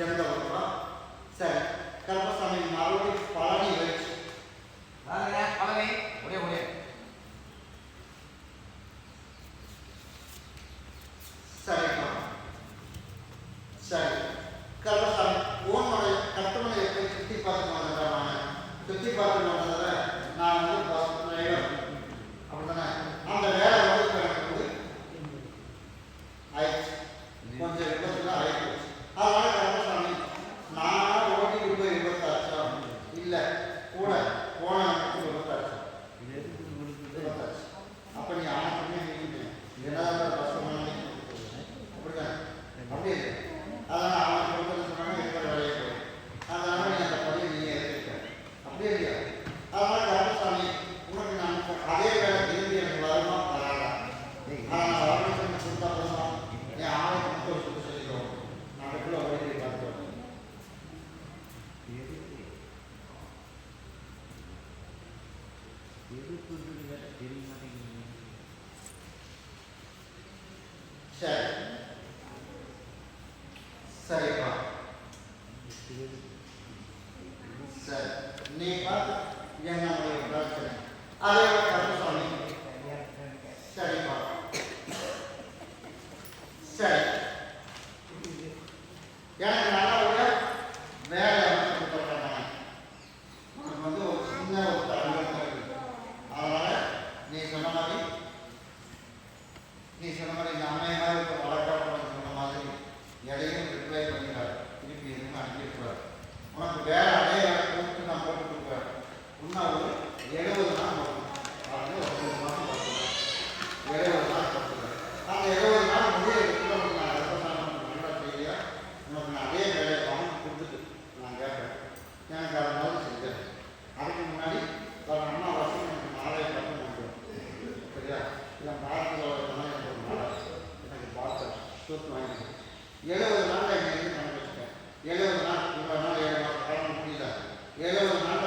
ஜமீந்தபுரத்தில் சரி கருப்பசாமி மறுபடி பழனி வச்சு. பழனி ஒரே ஒரே. சரிப்பா சரி. கருப்பசாமி ஓன் மலை கட்டுமலை எப்படி சுற்றி பார்க்கணும் சுற்றி பார்க்கணும் சரி சரிப்பா சரி நீ பார்த்து என்ன பிரச்சனை அதே சரி எனக்கு சொத்து வாங்கினேன். எழுபது நாள் எங்கள் கணக்கு வச்சுட்டேன். எழுபது நாள் இவ்வளோ நாள் ஏழு மாதம் முடியல எழுபது நாள்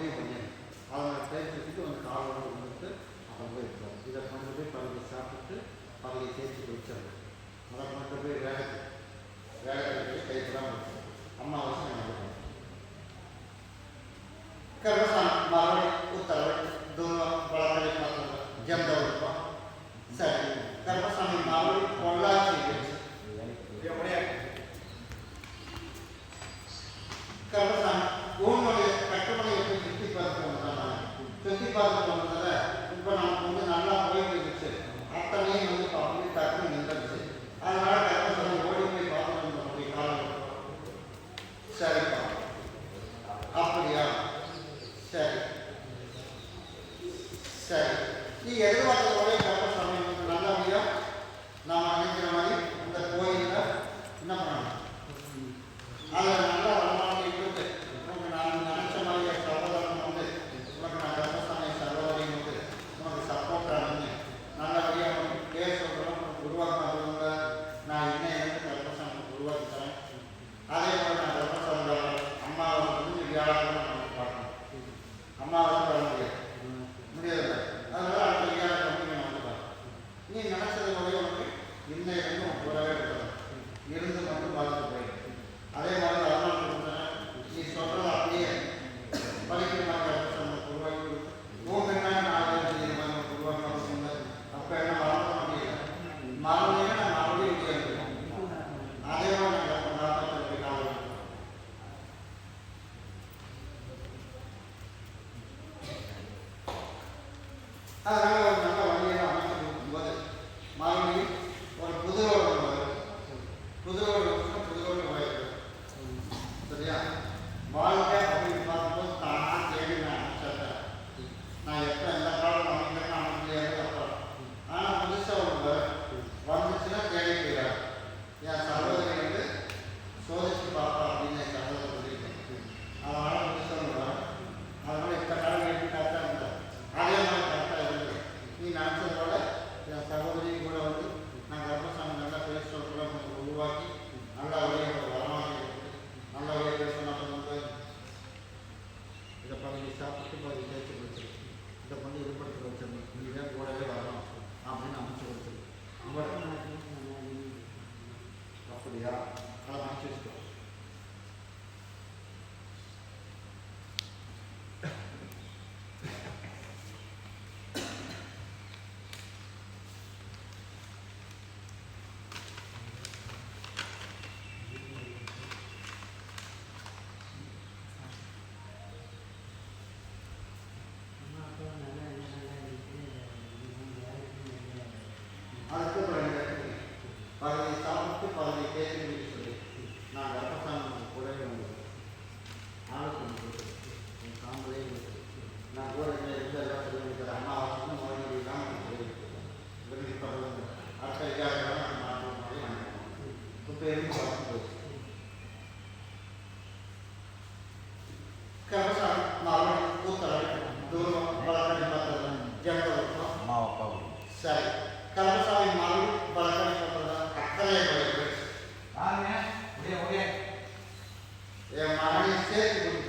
உதவி பண்ணியாங்க அதை தேர்ச்சி வச்சுட்டு வந்து வந்துட்டு அப்புறம் போய் இதை கொண்டு போய் பறவை சாப்பிட்டு பறவை தேய்ச்சி குளிச்சிடணும் அதை கொண்டு போய் வேகத்துக்கு வேகத்துக்கு கைப்படாமல் இருக்கும் அம்மா அவசியம் நடக்கும் कर्म मारवाड़ी उत्तर दोनों बड़ा बड़े मतलब जमदौड़ வருஷத்துக்குள்ளே உனக்கு இந்த இடமும் உனக்கு வரவே இருக்காது இருந்து மட்டும் பார்த்து போயிடும் அதே மாதிரி அதனால் கொடுத்தேன் நீ சொல்கிறது அப்படியே படிக்கிற மாதிரி நமக்கு உருவாக்கி பூமின்னா நாலு அஞ்சு நமக்கு உருவாக்கணும் சொன்னது அப்போ என்ன மறக்க முடியல. மறந்தீங்கன்னா நாங்கள் அப்படியே அதே மாதிரி நாங்கள் கொண்டாடுறது அதுக்கு ரெண்டு பகுதி சாப்பிட்டு பகுதி தேய்ச்சி சொல்லி நான் கர்ப்பசாமி கூடவே வந்தது ஆளுக்கு ஒன்று என் சாம்பலே நான் கூட இருந்து இருந்து எல்லாம் சொல்லி தான் நான் விரும்பி பரவாயில்ல அடுத்த இதாக நான் இப்போ técnica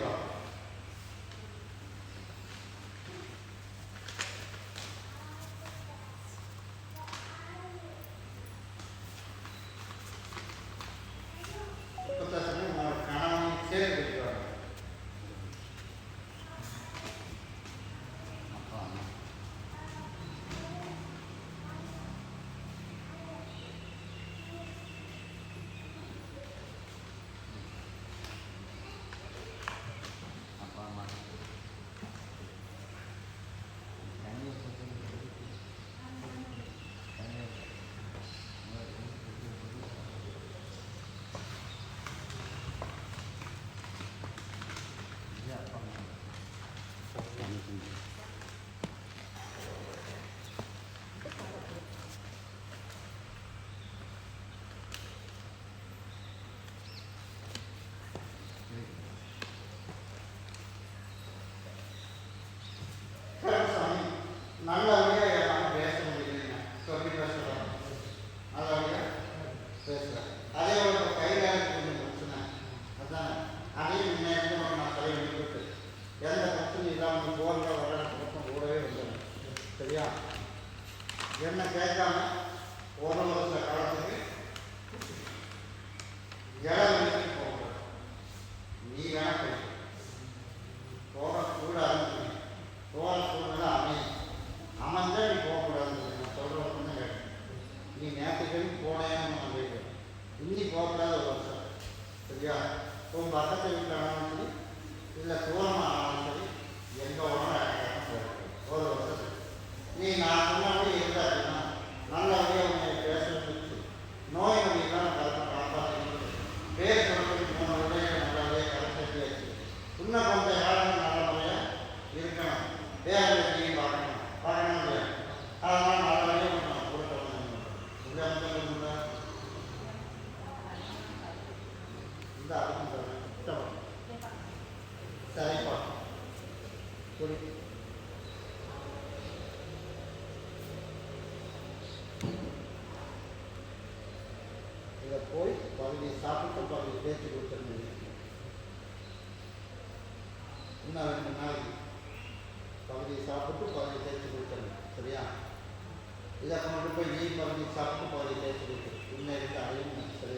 என்ன கேட்காம ஒரு வருஷ காலத்துக்கு இடம் இருக்கு போகணும் நீ வேணா போய் போகக்கூடாதுன்னு போகிற சூழ்நிலை அமையும். அமைஞ்சா நீ போகக்கூடாது நான் சொல்கிற ஒன்று கேட்டேன். நீ நேற்றுக்கு போனேன்னு நான் கேட்குறேன் இன்னி போகக்கூடாது ஒரு வருஷம். சரியா? உன் பக்கத்து வீட்டில் ஆனாலும் சரி இல்லை தூரமாக ஆனாலும் சரி எங்கே உடனே ஒரு வருஷத்துக்கு. நீ நான் சொன்ன இருக்கணும். வேறு பார்க்கணும். பார்க்கணும் இல்லையா? அதனால் நல்லபடியாக நம்ம கொடுக்க இந்த அம்சங்கள் இந்த அதுக்கும் சொல்றேன் சரிப்பா. குடி இதை போய் பகுதி சாப்பிட்டு பகுதி பேச்சு கொடுத்துருந்தீங்க இன்னும் ரெண்டு நாளைக்கு பகுதி சாப்பிட்டு பகுதி தேய்ச்சி கொடுத்துருங்க சரியா? இதை கொண்டு போய் நீ பகுதி சாப்பிட்டு பகுதி தேய்ச்சி கொடுத்துரு இன்னும் இருக்கு அதையும் சரி